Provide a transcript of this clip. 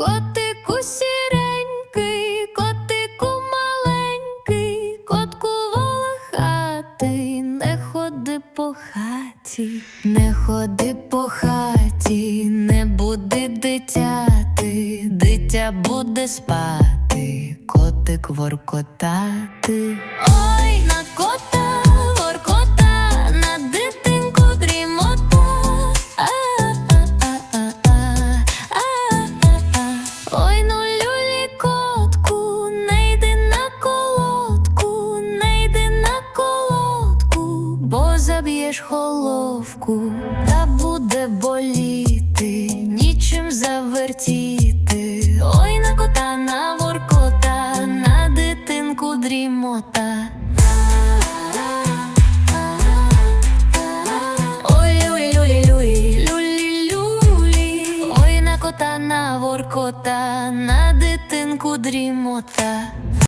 Котику сіренький, котику маленький, котку волохатий, не ходи по хаті, не ходи по хаті, не буди дитяти, дитя буде спати, котик воркотати. Заб'єш головку, та буде боліти, нічим завертіти. Ой, на кота, на воркота, на дитинку дрімота. Ой, люлі, люлі. Ой, на кота, на воркота, на дитинку дрімота.